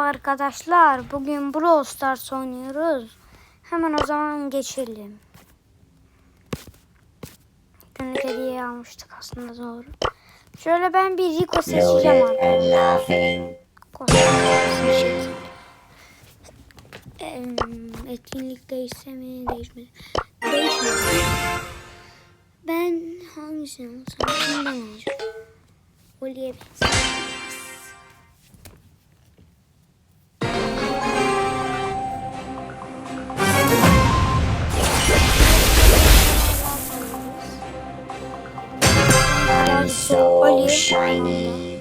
Merhaba arkadaşlar. Bugün Brawl Stars oynuyoruz. Hemen o zaman geçelim. Günlük hediye almıştık aslında doğru. Şöyle ben bir Rico seçeceğim abi. Etkinlik değişse mi değişmedi? Değişmedi. Ben hangisini alsam? Bundan alacağım. Oli'ye benziyor. So shiny.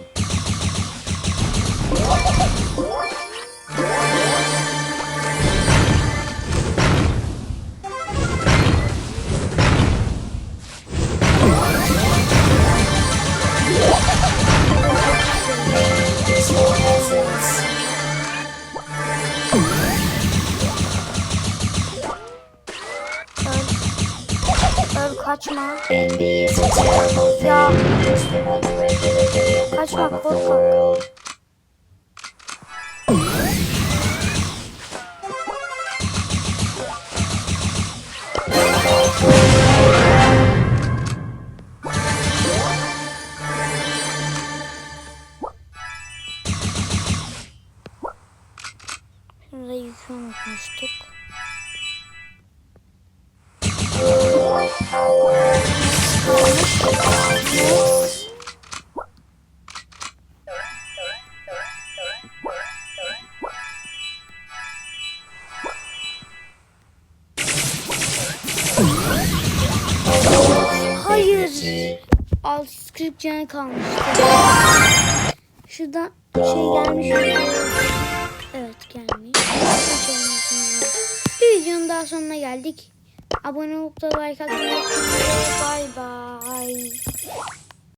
Kaçma. Ya. Kaçma, korkak. world. Şurada yükü unutmuştuk. Hayır. 640 canı kalmıştı. Şuradan şey gelmiş. mi? Evet gelmiş. Bir videonun daha sonuna geldik. Abone olup da like atmayı unutmayın. Bay bay.